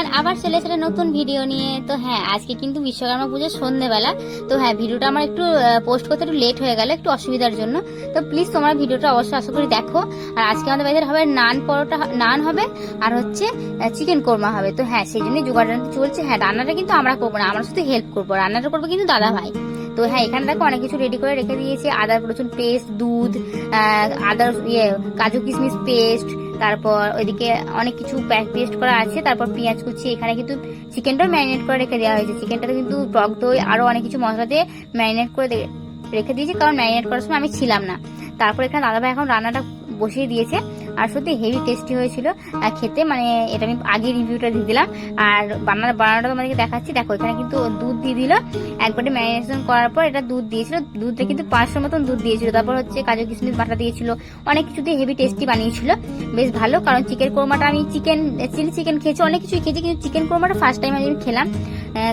Everyone আবার চলে এসেছে নতুন ভিডিও নিয়ে, তো হ্যাঁ আজকে কিন্তু বিশ্বকর্মা পুজোর সন্ধ্যেবেলা তো হ্যাঁ ভিডিওটা আমার একটু পোস্ট করতে একটু লেট হয়ে গেল, একটু অসুবিধার জন্য। তো প্লিজ তোমরা ভিডিওটা অবশ্যই আশা করি দেখো। আর আজকে আমাদের বাড়িতে হবে নান পরোটা, নান হবে আর হচ্ছে চিকেন কোরমা হবে। তো হ্যাঁ সেই জন্যই জোগাড় চলছে। হ্যাঁ রান্নাটা কিন্তু আমরা করব না, আমরা শুধু হেল্প করব। রান্নাটা করব কিন্তু দাদা ভাই। তো হ্যাঁ এখানে দেখো অনেক কিছু রেডি করে রেখে দিয়েছি। আদার রসুন পেস্ট দুধ আদার ইয়ে কাজু কিশমিশ পেস্ট তারপর ওইদিকে অনেক কিছু পেস্ট করা আছে। তারপর পেঁয়াজ কুচি, এখানে কিন্তু চিকেনটাও ম্যারিনেট করে রেখে দেওয়া হয়েছে। চিকেনটা কিন্তু টক দই আরও অনেক কিছু মশলা দিয়ে ম্যারিনেট করে রেখে দিয়েছে। কারণ ম্যারিনেট করার সময় আমি ছিলাম না। তারপর এখানে দাদাভাই এখন রান্নাটা বসিয়ে দিয়েছে। আর সত্যি হেভি টেস্টি হয়েছিল। আর খেতে মানে এটা আমি আগে রিভিউটা দিয়ে দিলাম। আর বানানো, বানানোটা তোমাদেরকে দেখাচ্ছি। দেখো, এখানে কিন্তু দুধ দিয়ে দিল। একবারে ম্যারিনেশন করার পর এটা দুধ দিয়েছিল। দুধটা কিন্তু পাঁচশো মতন দুধ দিয়েছিল। তারপর হচ্ছে কাজু কিশমিশ বাটা দিয়েছিল। অনেক কিছু দিয়ে হেভি টেস্টি বানিয়েছিল। বেশ ভালো, কারণ চিকেন কোরমাটা আমি চিকেন চিলি চিকেন খেয়েছি, অনেক কিছুই খেয়েছি, কিন্তু চিকেন কোরমাটা ফার্স্ট টাইম আমি খেলাম।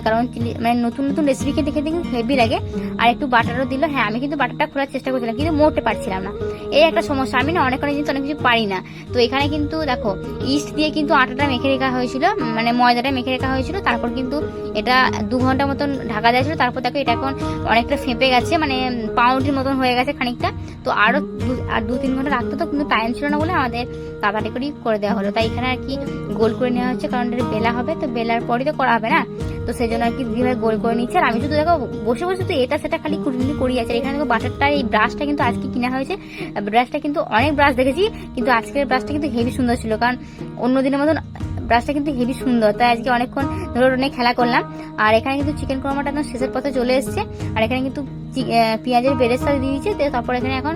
কারণ chili- মানে নতুন নতুন রেসিপি খেতে খেতে কিন্তু হেভি লাগে। আর একটু বাটারও দিল। হ্যাঁ আমি কিন্তু বাটারটা খোলার চেষ্টা করছিলাম, কিন্তু মোটে পারছিলাম না। এই একটা সমস্যা। আমি না অনেক অনেক জিনিস অনেক কিছু পারি না। তো এখানে কিন্তু দেখো ইস্ট দিয়ে কিন্তু আটাটা মেখে রাখা হয়েছিল মানে ময়দাটা মেখে রাখা হয়েছিল। তারপর কিন্তু এটা দু ঘণ্টা মতন ঢাকা দেওয়া ছিল। তারপর দেখো, এটা এখন অনেকটা ফেঁপে গেছে মানে পাউরুটির মতন হয়ে গেছে খানিকটা। তো আরও আর দু তিন ঘণ্টা রাখতে তো কিন্তু টাইম ছিল না বলে আমাদের তাড়াতাড়ি করেই করে দেওয়া হলো। তাই এখানে আর কি গোল করে নেওয়া হচ্ছে, কারণ এটা বেলা হবে। তো বেলার পরই তো করা হবে না। তো সেই জন্য আর কি দিদিভাই গোল করে নিচ্ছে। আর আমি শুধু দেখো, বসে বসে তো এটা সেটা খালি কুড়ি করি আছে। এখানে দেখো বাটারটা এই ব্রাশটা কিন্তু আজকে কিনা হয়েছে। ব্রাশটা কিন্তু অনেক ব্রাশ দেখেছি, কিন্তু আজকের ব্রাশটা কিন্তু হেভি সুন্দর ছিল। কারণ অন্য দিনের মতন ব্রাশটা কিন্তু হেভি সুন্দর। তাই আজকে অনেকক্ষণ ধরে অনেক খেলা করলাম। আর এখানে কিন্তু চিকেন কোরমাটা একদম শেষের পথে চলে এসেছে। আর এখানে কিন্তু পেঁয়াজের বেরেস্তা দিয়ে দিয়েছে। দিয়ে তারপর এখানে এখন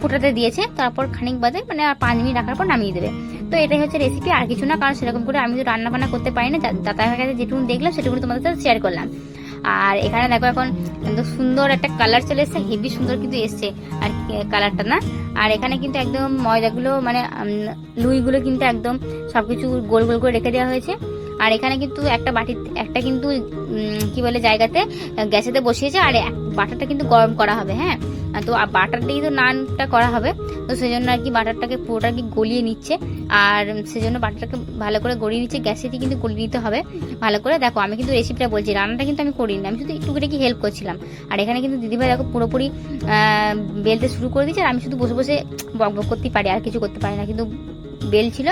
ফুটাতে দিয়েছে, তারপর খানিক বাদে মানে আর পাঁচ মিনিট রাখার পর নামিয়ে দেবে। তো এটাই হচ্ছে রেসিপি আর কিছু না, কারণ সেরকম করে আমি তো রান্না বান্না করতে পারি না দাদা ভাইয়ের কাছে যেটুকু দেখলাম সেটুকু তোমাদের সাথে শেয়ার করলাম। আর এখানে দেখো এখন সুন্দর একটা কালার চলে এসছে হেভি সুন্দর কিন্তু এসছে, আর কালারটা না। আর এখানে কিন্তু একদম ময়দাগুলো মানে লুইগুলো কিন্তু একদম সবকিছু গোল গোল করে রেখে দেওয়া হয়েছে। আর এখানে কিন্তু একটা বাটি, একটা কিন্তু কি বলে জায়গাতে গ্যাসেতে বসিয়েছে, আর বাটারটা কিন্তু গরম করা হবে হ্যাঁ? তো বাটার দিয়েই তো নানটা করা হবে, তো সেই জন্য আর কি বাটারটাকে পুরোটা কি গলিয়ে নিচ্ছে, আর সেই জন্য বাটারটাকে ভালো করে গড়িয়ে নিচ্ছে, গ্যাসেতে কিন্তু গলিয়ে নিতে হবে, ভালো করে। দেখো, আমি কিন্তু রেসিপিটা বলছি, রান্নাটা কিন্তু আমি করিনি, আমি শুধু একটু করে কি হেল্প করছিলাম। আর এখানে কিন্তু দিদিভাই দেখো পুরোপুরি বেলতে শুরু করে দিচ্ছে আর আমি শুধু বসে বসে বক বক করতেই পারি, আর কিছু করতে পারি না, কিন্তু বেল ছিল।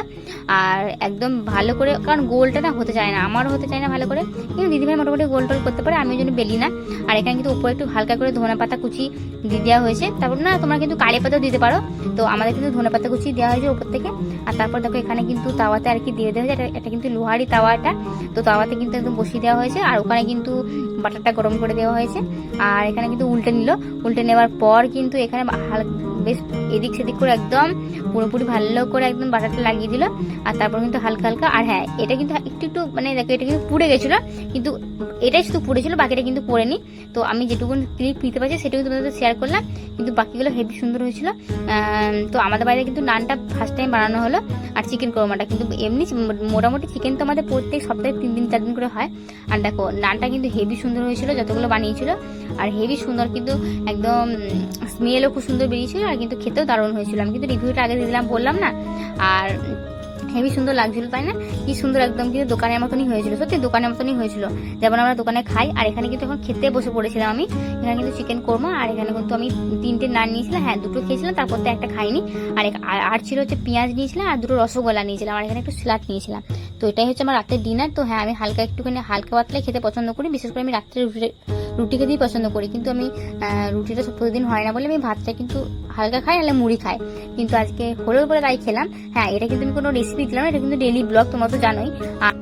আর একদম ভালো করে, কারণ গোলটা না হতে চায় না, আমারও হতে চায় না ভালো করে। কিন্তু দিদিভাই মোটামুটি গোল টোল করতে পারে আমি ওই জন্য বেলি না। আর এখানে কিন্তু উপরে একটু হালকা করে ধনে পাতা কুচি দিয়ে দেওয়া হয়েছে। তারপর না, তোমরা কিন্তু কারি পাতাও দিতে পারো। তো আমাদের কিন্তু ধনে পাতা কুচি দেওয়া হয়েছে উপর থেকে। আর তারপর দেখো এখানে কিন্তু তাওয়াতে আর কি দিয়ে দেওয়া হয়েছে। এটা কিন্তু লোহারি তাওয়াটা তো তাওয়াতে কিন্তু একদম বসিয়ে দেওয়া হয়েছে। আর ওখানে কিন্তু বাটারটা গরম করে দেওয়া হয়েছে। আর এখানে কিন্তু উল্টে নিল। উল্টে নেওয়ার পর কিন্তু এখানে বেশ এদিক সেদিক করে একদম পুরোপুরি ভালো করে একদম বাটারটা লাগিয়ে দিল। আর তারপর কিন্তু হালকা হালকা, আর হ্যাঁ এটা কিন্তু একটু একটু মানে দেখো, এটা কিন্তু পুড়ে গেছিল। কিন্তু এটাই শুধু পুড়েছিল বাকিটা কিন্তু পড়েনি তো আমি যেটুকু ক্লিপ নিতে পারছি, সেটুকু তোমাদের শেয়ার করলাম। কিন্তু বাকিগুলো হেভি সুন্দর হয়েছিল। তো আমাদের বাড়িতে কিন্তু নানটা ফার্স্ট টাইম বানানো হলো, আর চিকেন কোরমাটা কিন্তু এমনি মোটামুটি চিকেন তো আমাদের প্রত্যেক সপ্তাহে তিন দিন, চার দিন করে হয়। আর দেখো, নানটা কিন্তু হেভি সুন্দর হয়েছিল, যতগুলো বানিয়েছিল। আর হেভি সুন্দর কিন্তু একদম স্মেলও খুব সুন্দর বেরিয়েছিল, আর কিন্তু খেতেও দারুণ হয়েছিল। আমি কিন্তু রিভিউটা আগে দিয়ে দিলাম, বললাম না। আর হেভি সুন্দর লাগছিল, তাই না? কি সুন্দর একদম কিন্তু দোকানের মতনই হয়েছিল, সত্যি দোকানের মতনই হয়েছিল। যেমন আমরা দোকানে খাই, আর এখানে কিন্তু এখন খেতে বসে পড়েছিলাম আমি। এখানে কিন্তু চিকেন কোরমা, আর এখানে কিন্তু আমি তিনটে নান নিয়েছিলাম হ্যাঁ দুটো খেয়েছিলাম, তারপর তো একটা খাইনি। আর আর- ছিল হচ্ছে পেঁয়াজ নিয়েছিলাম, আর দুটো রসগোল্লা নিয়েছিলাম, আর এখানে একটু স্যালাড নিয়েছিলাম। তো এটাই হচ্ছে আমার রাতের ডিনার তো হ্যাঁ আমি হালকা একটুখানি, হালকা পাতলাই খেতে পছন্দ করি, বিশেষ করে আমি রাত্রে রুটি খেতেই পছন্দ করি। কিন্তু আমি রুটিটা প্রতিদিন হয় না বলে আমি ভাতটা কিন্তু হালকা খাই, নাহলে মুড়ি খাই। কিন্তু আজকে হলেও বলে তাই খেলাম। হ্যাঁ এটা কিন্তু আমি কোনো রেসিপি দিলাম এটা কিন্তু ডেলি ব্লগ তোমরা তো জানোই। আর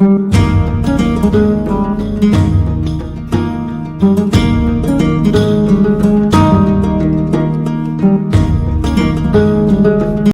Müzik